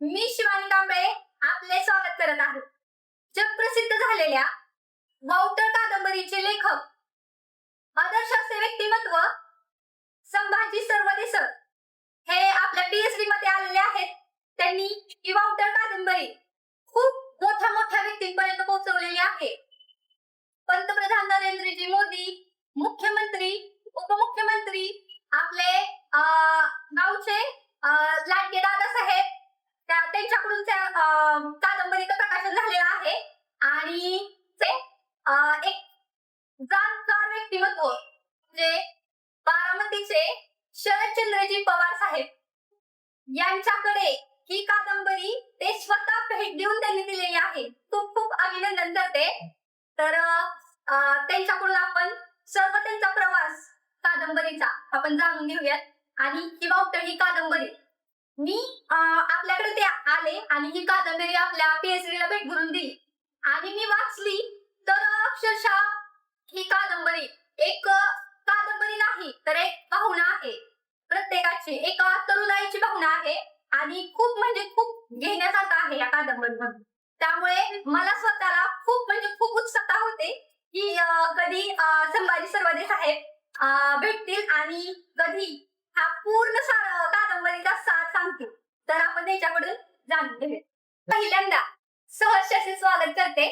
मी शिवानी कांबळे आपले स्वागत करत आहे. जगप्रसिद्ध झालेल्या वावटळ कादंबरीचे लेखक आदर्श असे व्यक्तिमत्व संभाजी सर्वदेसर हे आपल्या पीएचडी मध्ये आलेले आहेत. त्यांनी ही वावटळ कादंबरी खूप मोठ्या मोठ्या व्यक्तींपर्यंत पोहोचवलेली आहे. पंतप्रधान नरेंद्रजी मोदी मुख्यमंत्री उपमुख्यमंत्री आपले अं, गावचे अं, लाडके दादासाहेब त्या त्यांच्याकडून त्या अं, कादंबरीचं प्रकाशन झालेलं आहे आणि ते एक जाणकार व्यक्तिमत्व म्हणजे बारामतीचे शरदचंद्रजी पवार साहेब. यांच्याकडे ही कादंबरी ते स्वतः भेट देऊन त्यांनी दिलेली आहे. खूप खूप अभिनंदन करते. तर त्यांच्याकडून आपण सर्व त्यांचा प्रवास कादंबरीचा आपण जाणून घेऊयात. आणि किंवा उत्तर ही कादंबरी. मी अं, आपल्याकडे ते आले आणि ही कादंबरी आपल्या पीएचडी ला भेट म्हणून दिली आणि मी वाचली तर अक्षरशः ही कादंबरी एक अं, कादंबरी नाही तर एक भावना आहे प्रत्येकाची एका आहे आणि खूप म्हणजे खूप घेण्यासारखं आहे या कादंबरीमधून. त्यामुळे मला स्वतःला खूप म्हणजे खूप उत्सुकता होते की कधी संभाजी सर्वदे साहेब भेटतील आणि कधी हा पूर्ण कादंबरीचा सार सांगतील. तर आपण त्याच्याकडून जाणून घेऊया. पहिल्यांदा सहर्षाचे स्वागत करते.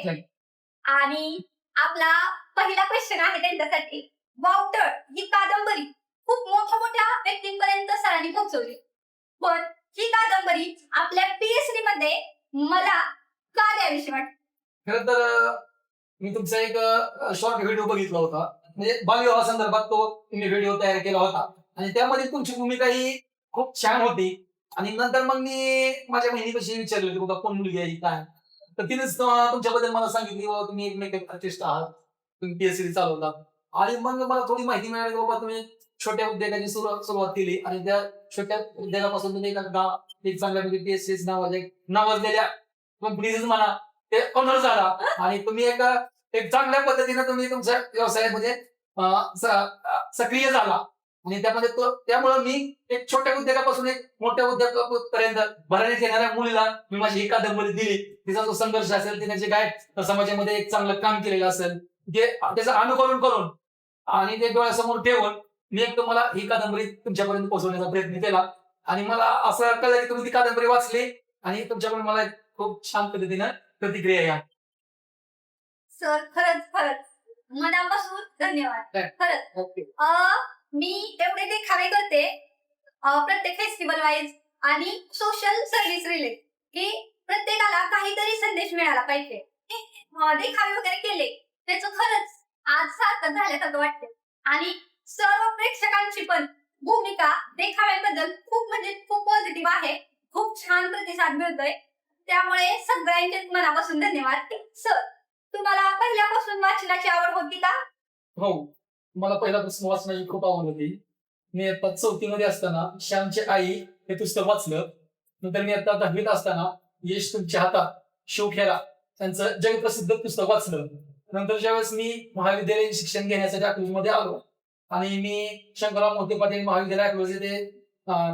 आणि आपला पहिला क्वेश्चन आहे त्यांच्यासाठी. वावटळ ही कादंबरी खूप मोठ्या मोठ्या व्यक्तींपर्यंत सरांनी पोहोचवली. पण ही कादंबरी आपल्या पीएचडी मध्ये मला का द्यावीशी वाटते खर तर मी तुमचा एक शॉर्ट व्हिडिओ बघितला होता. म्हणजे बालविवाहा संदर्भात तो तुम्ही व्हिडिओ तयार केला होता. आणि त्यामध्ये तुमची भूमिका ही खूप छान होती. आणि नंतर मग मी माझ्या बहिणीपाशी विचारले होते बाबा कोण मुलगी आहे काय तर तिनेच तुमच्याबद्दल मला सांगितली बाबा तुम्ही एक मेकअप आर्टिस्ट आहात. तुम्ही पीएचडी चालवता. आणि मग मला थोडी माहिती मिळाली की बाबा तुम्ही छोट्या उद्योगाची सुरुवात सुरुवात केली आणि त्या छोट्या उद्योगापासून तुम्ही एका एक चांगल्या पीएचसी नावाच्या नावाजलेल्या कंपनीच म्हणा ते ऑनर झाला. आणि तुम्ही एका एक चांगल्या पद्धतीने तुम्ही तुमच्या व्यवसायामध्ये सक्रिय झाला. आणि त्यामध्ये तो त्यामुळे मी एक छोट्या उद्योगापासून एक मोठ्या उद्योगापर्यंत भरण्यात येणाऱ्या मुलीला मी माझी ही कादंबरी दिली. तिचा जो संघर्ष असेल तिने जे काय समाजामध्ये एक चांगलं काम केलेलं असेल ते त्याचं अनुकरण करून आणि ते डोळ्यासमोर ठेवून मी एक तुम्हाला ही कादंबरी तुमच्यापर्यंत पोहोचवण्याचा प्रयत्न केला. आणि मला असं कळलं की तुम्ही ती कादंबरी वाचली आणि तुमच्याकडून मला एक खूप छान पद्धतीनं प्रतिक्रिया या. सर खरंच खरंच. मनापासून धन्यवाद? खरंच. ओके. मी एवढे देखावे करते अं, प्रत्येक फेस्टिवल वाईज आणि सोशल सर्व्हिस रिलेट की प्रत्येकाला काहीतरी संदेश मिळाला पाहिजे. देखावे वगैरे केले. त्याचं खरंच आज सार्थक झाल्यासारखं वाटते आणि सर्व प्रेक्षकांची पण भूमिका देखाव्याबद्दल खूप म्हणजे खूप पॉझिटिव्ह आहे. खूप छान प्रतिसाद मिळतोय. त्यामुळे सगळ्यांचे मनापासून धन्यवाद. सर तुम्हाला पहिल्यापासून वाचनाची आवड होती का? हो. मला पहिल्यापासून वाचनाची खूप आवड होती. मी आता चौथीमध्ये असताना श्यामची आई हे पुस्तक वाचलं. नंतर मी आता दहावीत असताना यश तुमच्या हातात शिवखेरा त्यांचं जगप्रसिद्ध पुस्तक वाचलं. नंतर ज्यावेळेस मी महाविद्यालयीन शिक्षण घेण्यासाठी अकलूजमध्ये आलो. आणि मी शंकरराव मोती पाटील महाविद्यालय म्हणजे ते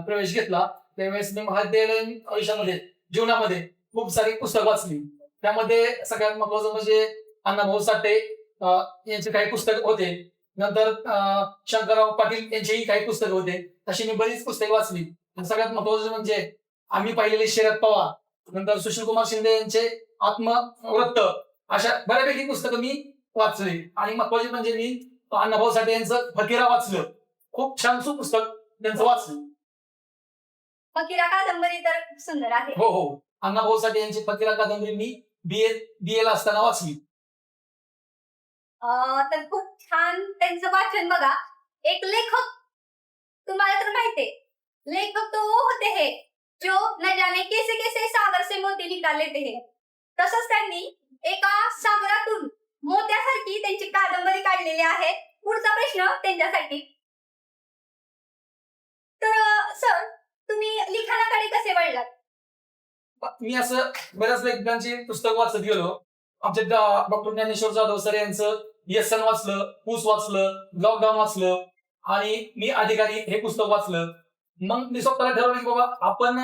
प्रवेश घेतला. त्यावेळेस मी महाविद्यालयीन आयुष्यामध्ये जीवनामध्ये खूप सारी पुस्तक वाचली. त्यामध्ये सगळ्यात महत्वाचं म्हणजे अण्णाभाऊ साठे यांचे काही पुस्तक होते. नंतर अं, शंकरराव पाटील यांचेही काही पुस्तकं होते. तशी मी बरीच पुस्तके वाचली. आणि सगळ्यात महत्वाचं म्हणजे आम्ही पाहिलेले शरद पवार नंतर सुशील कुमार शिंदे यांचे आत्मवृत्त अशा बऱ्यापैकी पुस्तकं मी वाचली. आणि महत्त्वाचे म्हणजे मी अण्णाभाऊ साठे यांचं फकीरा वाचलं. खूप छानसं पुस्तक त्यांचं वाचलं. फकीरा कादंबरी तर सुंदर आहे. हो हो. अण्णाभाऊ साठे यांची फकीरा कादंबरी मी बी ए बी एला असताना वाचली. अं, तर खूप छान त्यांचं वाचन बघा. एक लेखक तुम्हाला तर माहितीये लेखक तो वो होते हे जो न जाने कैसे कैसे सागर से मोती निकाल लेते हैं. तसंच त्यांनी एका सागरातून मोत्यासारखी त्यांची कादंबरी काढलेली आहे. पुढचा प्रश्न त्यांच्यासाठी. तर सर तुम्ही लिखाणाकडे कसे वळलात? मी असं बऱ्याच लेखकांची पुस्तक वाचत गेलो. आमचे डॉक्टर ज्ञानेश्वर जाधव सर यांचं यसन वाचलं पूस वाचलं लॉकडाऊन वाचलं आणि मी अधिकारी हे पुस्तक वाचलं. मग मी स्वतःला ठरवलं की बाबा आपण